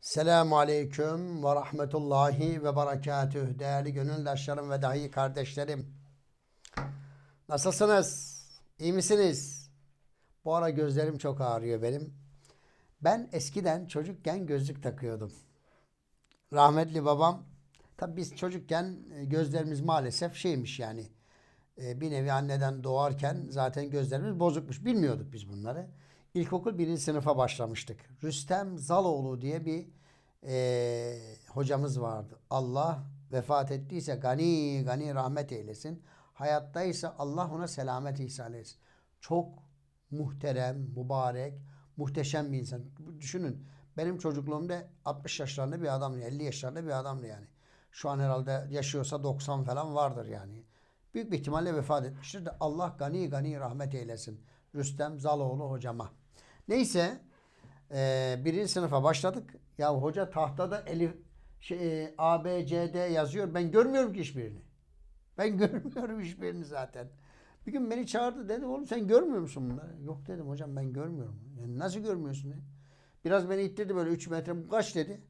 Selamun Aleyküm ve Rahmetullahi ve Berekatüh. Değerli gönüldaşlarım ve dahi kardeşlerim. Nasılsınız? İyi misiniz? Bu ara gözlerim çok ağrıyor benim. Ben eskiden çocukken gözlük takıyordum. Rahmetli babam, tabii biz çocukken e, gözlerimiz maalesef şeymiş yani. e, Bir nevi anneden doğarken zaten gözlerimiz bozukmuş. Bilmiyorduk biz bunları. İlkokul birinci sınıfa başlamıştık. Rüstem Zaloğlu diye bir e, hocamız vardı. Allah vefat ettiyse gani gani rahmet eylesin. Hayattaysa Allah ona selamet ihsan etsin. Çok muhterem, mübarek, muhteşem bir insan. Düşünün benim çocukluğumda 60 yaşlarında bir adamdı, 50 yaşlarında bir adamdı yani. Şu an herhalde yaşıyorsa 90 falan vardır yani. Büyük bir ihtimalle vefat etmiştir de Allah gani gani rahmet eylesin. Rüstem Zaloğlu hocama. Neyse eee birinci sınıfa başladık. Ya hoca tahtada elif şey, e, A, B, C, D yazıyor. Ben görmüyorum ki hiçbirini. Ben görmüyorum hiçbirini zaten. Bir gün beni çağırdı dedi oğlum sen görmüyor musun bunları? Yok dedim hocam ben görmüyorum. Yani nasıl görmüyorsun dedi. Biraz beni ittirdi böyle 3 metre. Bu kaç dedi.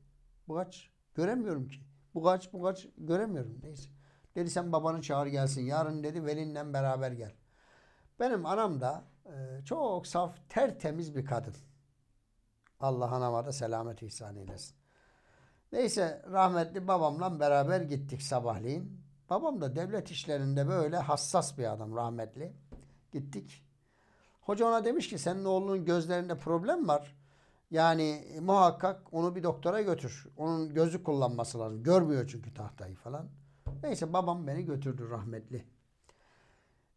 Bu kaç? Göremiyorum ki. Bu kaç? Bu kaç? Göremiyorum. Neyse. Dedi sen babanı çağır gelsin. Yarın dedi velinle beraber gel. Benim anam da e, çok saf, tertemiz bir kadın. Allah anama selamet ihsan eylesin. Neyse rahmetli babamla beraber gittik sabahleyin. Babam da devlet işlerinde böyle hassas bir adam rahmetli. Gittik. Hoca ona demiş ki senin oğlunun gözlerinde problem var. Yani muhakkak onu bir doktora götür. Onun gözü kullanması lazım. Görmüyor çünkü tahtayı falan. Neyse babam beni götürdü rahmetli.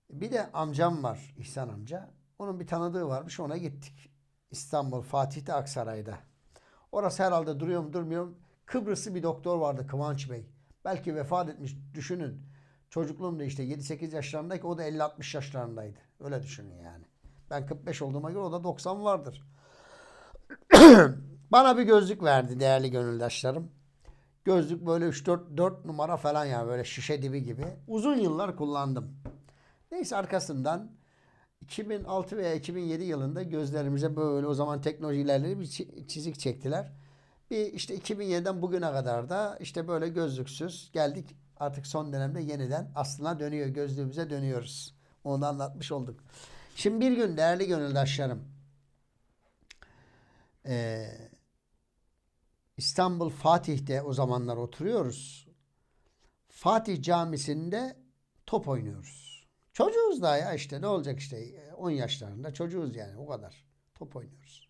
Bir de amcam var İhsan amca. Onun bir tanıdığı varmış ona gittik. İstanbul Fatih'te Aksaray'da. Orası herhalde duruyor mu durmuyor mu? Kıbrıslı bir doktor vardı Kıvanç Bey. Belki vefat etmiş düşünün. Çocukluğumda işte 7-8 yaşlarındaki o da 50-60 yaşlarındaydı. Öyle düşünün yani. Ben 45 olduğuma göre o da 90 vardır. Bana bir gözlük verdi değerli gönüldaşlarım. Gözlük böyle 3-4 4 numara falan yani böyle şişe dibi gibi. Uzun yıllar kullandım. Neyse arkasından 2006 veya 2007 yılında gözlerimize böyle o zaman teknoloji ilerledi bir çi- çizik çektiler. Bir işte 2007'den bugüne kadar da işte böyle gözlüksüz geldik. Artık son dönemde yeniden aslına dönüyor. Gözlüğümüze dönüyoruz. Onu anlatmış olduk. Şimdi bir gün değerli gönüldaşlarım eee, İstanbul Fatih'te o zamanlar oturuyoruz. Fatih Camisi'nde top oynuyoruz. Çocuğuz daha ya işte ne olacak işte 10 yaşlarında çocuğuz yani o kadar. Top oynuyoruz.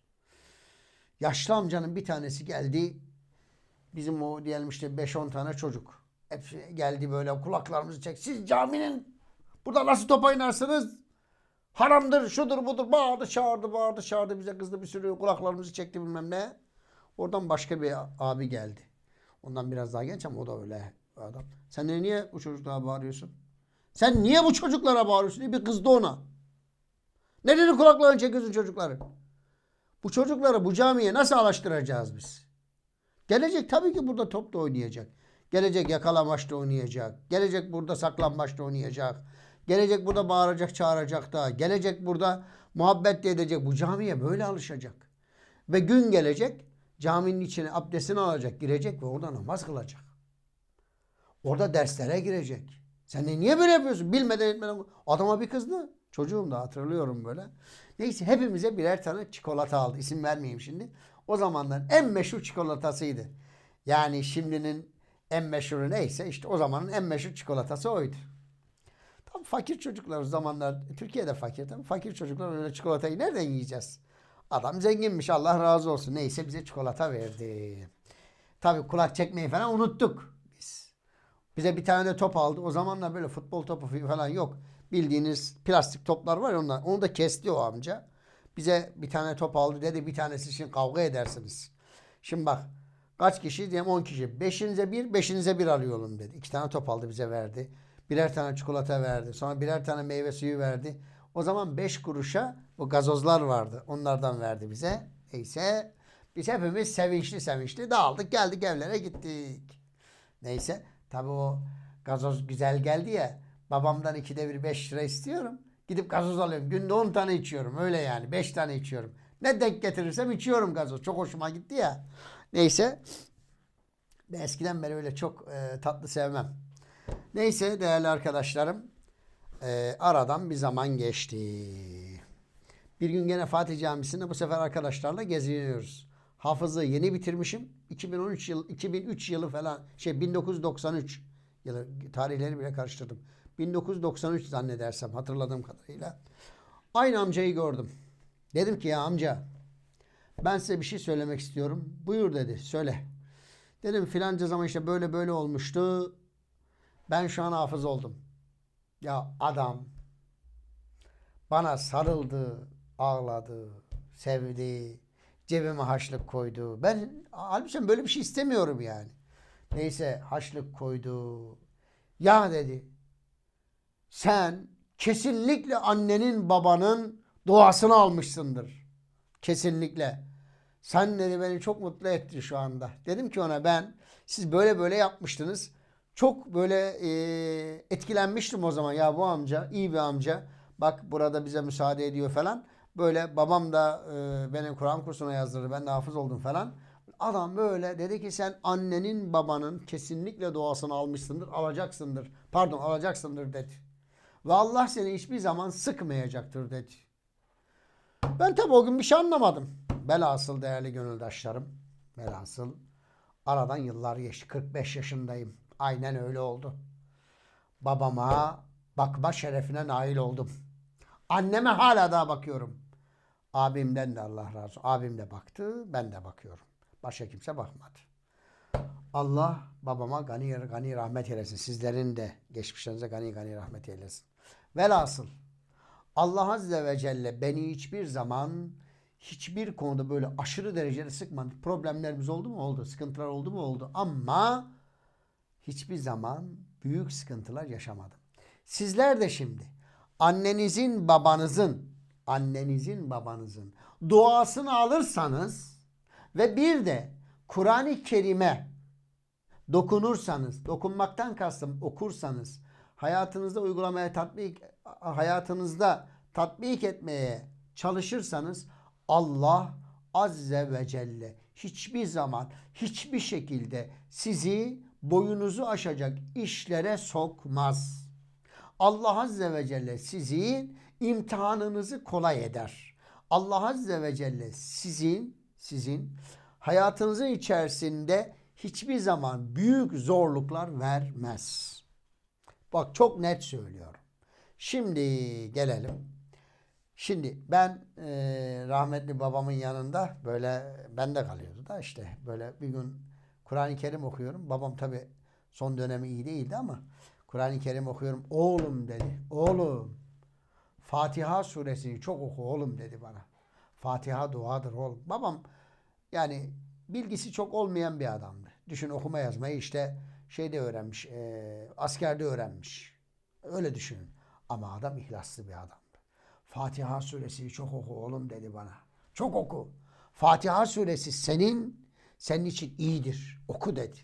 Yaşlı amcanın bir tanesi geldi. Bizim o diyelim işte 5-10 tane çocuk. Hepsi geldi böyle kulaklarımızı çek. Siz caminin burada nasıl top oynarsınız? Haramdır, şudur budur. Bağırdı, çağırdı, bağırdı, çağırdı. Bize kızdı bir sürü kulaklarımızı çekti bilmem ne. Oradan başka bir abi geldi. Ondan biraz daha genç ama o da öyle adam. Sen de niye bu çocuklara bağırıyorsun? Sen niye bu çocuklara bağırıyorsun diye bir kızdı ona. Neden kulaklarını çekiyorsun çocukların? Bu çocukları bu camiye nasıl alıştıracağız biz? Gelecek tabii ki burada top da oynayacak. Gelecek yakalamaçta oynayacak. Gelecek burada saklambaçta oynayacak. Gelecek burada bağıracak, çağıracak da. Gelecek burada muhabbet de edecek. Bu camiye böyle alışacak. Ve gün gelecek caminin içine abdestini alacak, girecek ve orada namaz kılacak. Orada derslere girecek. Sen de niye böyle yapıyorsun? Bilmeden etmeden. Adama bir kızdı. Çocuğum da hatırlıyorum böyle. Neyse hepimize birer tane çikolata aldı. İsim vermeyeyim şimdi. O zamanların en meşhur çikolatasıydı. Yani şimdinin en meşhuru neyse işte o zamanın en meşhur çikolatası oydu. Tam fakir çocuklar o zamanlar Türkiye'de fakir tabii. Fakir çocuklar öyle çikolatayı nereden yiyeceğiz? Adam zenginmiş Allah razı olsun. Neyse bize çikolata verdi. Tabii kulak çekmeyi falan unuttuk. Bize bir tane de top aldı. O zamanlar böyle futbol topu falan yok. Bildiğiniz plastik toplar var onlar. Onu da kesti o amca. Bize bir tane top aldı dedi bir tanesi için kavga edersiniz. Şimdi bak kaç kişi diyelim 10 kişi. Beşinize bir, beşinize bir alıyorum dedi. İki tane top aldı bize verdi. Birer tane çikolata verdi. Sonra birer tane meyve suyu verdi. O zaman 5 kuruşa bu gazozlar vardı. Onlardan verdi bize. Neyse biz hepimiz sevinçli sevinçli dağıldık geldik evlere gittik. Neyse tabi o gazoz güzel geldi ya. Babamdan ikide bir 5 lira istiyorum. Gidip gazoz alıyorum. Günde 10 tane içiyorum. Öyle yani 5 tane içiyorum. Ne denk getirirsem içiyorum gazoz. Çok hoşuma gitti ya. Neyse. Ben eskiden beri öyle çok e, tatlı sevmem. Neyse değerli arkadaşlarım. e, aradan bir zaman geçti. Bir gün gene Fatih Camisi'nde bu sefer arkadaşlarla geziniyoruz. Hafızı yeni bitirmişim. 2013 yıl 2003 yılı falan şey 1993 yılı tarihleri bile karıştırdım. 1993 zannedersem hatırladığım kadarıyla. Aynı amcayı gördüm. Dedim ki ya amca ben size bir şey söylemek istiyorum. Buyur dedi söyle. Dedim filanca zaman işte böyle böyle olmuştu. Ben şu an hafız oldum. Ya adam bana sarıldı, ağladı, sevdi, cebime haçlık koydu. Ben halbuki böyle bir şey istemiyorum yani. Neyse haçlık koydu. Ya dedi. Sen kesinlikle annenin babanın duasını almışsındır. Kesinlikle. Sen dedi beni çok mutlu etti şu anda. Dedim ki ona ben siz böyle böyle yapmıştınız. Çok böyle e, etkilenmiştim o zaman. Ya bu amca iyi bir amca. Bak burada bize müsaade ediyor falan. Böyle babam da e, beni Kur'an kursuna yazdırdı. Ben de hafız oldum falan. Adam böyle dedi ki sen annenin babanın kesinlikle duasını almışsındır, alacaksındır. Pardon alacaksındır dedi. Ve Allah seni hiçbir zaman sıkmayacaktır dedi. Ben tabi o gün bir şey anlamadım. Velhasıl değerli gönüldaşlarım. Velhasıl aradan yıllar geçti. 45 yaşındayım. Aynen öyle oldu. Babama bakma şerefine nail oldum. Anneme hala daha bakıyorum. Abimden de Allah razı olsun. Abim de baktı, ben de bakıyorum. Başka kimse bakmadı. Allah babama gani gani rahmet eylesin. Sizlerin de geçmişlerinize gani gani rahmet eylesin. Velhasıl Allah Azze ve Celle beni hiçbir zaman hiçbir konuda böyle aşırı derecede sıkmadı. Problemlerimiz oldu mu? Oldu. Sıkıntılar oldu mu? Oldu. Ama hiçbir zaman büyük sıkıntılar yaşamadım. Sizler de şimdi annenizin babanızın annenizin babanızın duasını alırsanız ve bir de Kur'an-ı Kerim'e dokunursanız, dokunmaktan kastım okursanız, hayatınızda uygulamaya tatbik hayatınızda tatbik etmeye çalışırsanız Allah azze ve celle hiçbir zaman hiçbir şekilde sizi boyunuzu aşacak işlere sokmaz. Allah azze ve celle sizin imtihanınızı kolay eder. Allah azze ve celle sizin sizin hayatınızın içerisinde hiçbir zaman büyük zorluklar vermez. Bak çok net söylüyorum. Şimdi gelelim. Şimdi ben e, rahmetli babamın yanında böyle bende kalıyordu da işte böyle bir gün Kur'an-ı Kerim okuyorum. Babam tabi son dönemi iyi değildi ama Kur'an-ı Kerim okuyorum. Oğlum dedi. Oğlum Fatiha suresini çok oku oğlum dedi bana. Fatiha duadır oğlum. Babam yani bilgisi çok olmayan bir adamdı. Düşün okuma yazmayı işte şeyde öğrenmiş, e, askerde öğrenmiş. Öyle düşünün. Ama adam ihlaslı bir adamdı. Fatiha suresini çok oku oğlum dedi bana. Çok oku. Fatiha suresi senin, senin için iyidir. Oku dedi.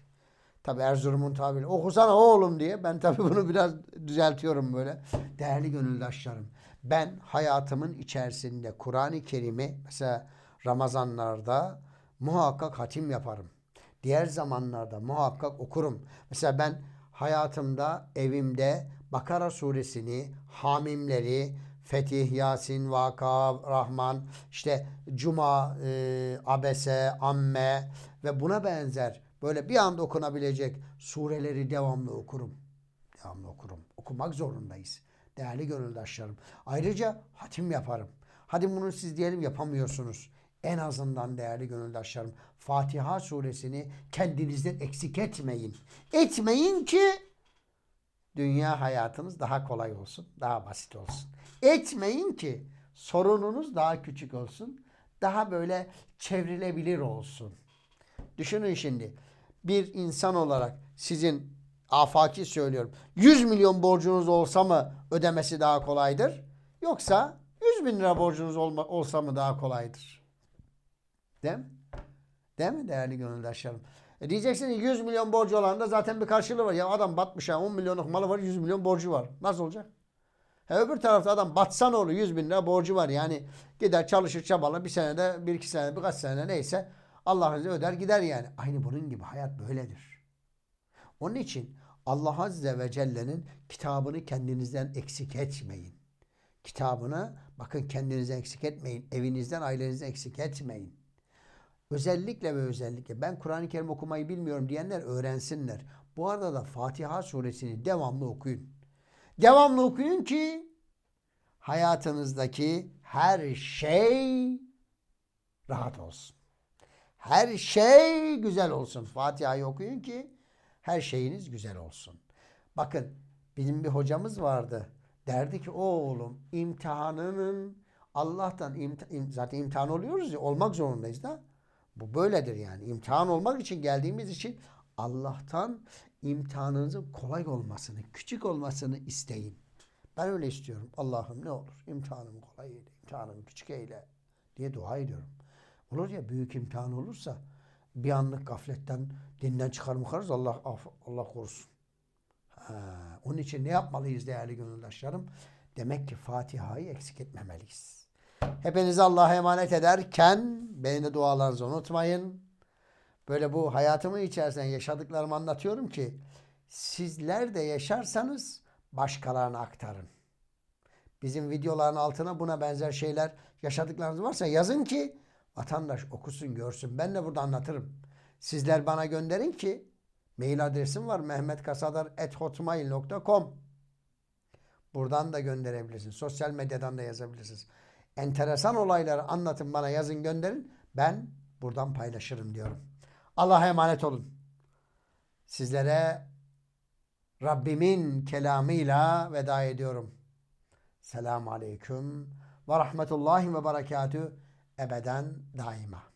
Tabi Erzurum'un tabiri. Okusana oğlum diye. Ben tabi bunu biraz düzeltiyorum böyle. Değerli gönüldaşlarım. Ben hayatımın içerisinde Kur'an-ı Kerim'i mesela Ramazanlarda muhakkak hatim yaparım. Diğer zamanlarda muhakkak okurum. Mesela ben hayatımda evimde Bakara suresini, Hamimleri, Fetih, Yasin, Vaka, Rahman, işte Cuma, e, Abese, Amme ve buna benzer böyle bir anda okunabilecek sureleri devamlı okurum. Devamlı okurum. Okumak zorundayız. Değerli gönüldaşlarım. Ayrıca hatim yaparım. Hadi bunu siz diyelim yapamıyorsunuz. En azından değerli gönüldaşlarım Fatiha suresini kendinizden eksik etmeyin. Etmeyin ki dünya hayatınız daha kolay olsun, daha basit olsun. Etmeyin ki sorununuz daha küçük olsun, daha böyle çevrilebilir olsun. Düşünün şimdi bir insan olarak sizin afaki söylüyorum 100 milyon borcunuz olsa mı ödemesi daha kolaydır? Yoksa 100 bin lira borcunuz olma, olsa mı daha kolaydır? Değil mi? Değil mi değerli gönüldaşlarım? E diyeceksiniz 100 milyon borcu olan da zaten bir karşılığı var. Ya adam batmış ha 10 milyonluk malı var 100 milyon borcu var. Nasıl olacak? He öbür tarafta adam batsa ne olur 100 bin lira borcu var. Yani gider çalışır çabalar bir senede bir iki sene birkaç sene neyse Allah Azze öder gider yani. Aynı bunun gibi hayat böyledir. Onun için Allah Azze ve Celle'nin kitabını kendinizden eksik etmeyin. Kitabını bakın kendinizden eksik etmeyin. Evinizden, ailenizden eksik etmeyin. Özellikle ve özellikle ben Kur'an-ı Kerim okumayı bilmiyorum diyenler öğrensinler. Bu arada da Fatiha suresini devamlı okuyun. Devamlı okuyun ki hayatınızdaki her şey rahat olsun. Her şey güzel olsun. Fatiha'yı okuyun ki her şeyiniz güzel olsun. Bakın bizim bir hocamız vardı. Derdi ki oğlum imtihanının Allah'tan imti- im- zaten imtihan oluyoruz ya olmak zorundayız da. Bu böyledir yani. İmtihan olmak için geldiğimiz için Allah'tan imtihanınızın kolay olmasını, küçük olmasını isteyin. Ben öyle istiyorum. Allah'ım ne olur imtihanımı kolay eyle, imtihanımı küçük eyle diye dua ediyorum. Olur ya büyük imtihan olursa bir anlık gafletten dinden çıkar mı Allah aff- Allah korusun. Ha, onun için ne yapmalıyız değerli gönüldaşlarım? Demek ki Fatiha'yı eksik etmemeliyiz. Hepinizi Allah'a emanet ederken beni de dualarınızı unutmayın. Böyle bu hayatımın içerisinde yaşadıklarımı anlatıyorum ki sizler de yaşarsanız başkalarına aktarın. Bizim videoların altına buna benzer şeyler yaşadıklarınız varsa yazın ki vatandaş okusun görsün. Ben de burada anlatırım. Sizler bana gönderin ki mail adresim var mehmetkasadar.hotmail.com Buradan da gönderebilirsiniz. Sosyal medyadan da yazabilirsiniz. Enteresan olayları anlatın bana yazın gönderin. Ben buradan paylaşırım diyorum. Allah'a emanet olun. Sizlere Rabbimin kelamıyla veda ediyorum. Selamun Aleyküm ve Rahmetullahi ve Berekatü ebeden daima.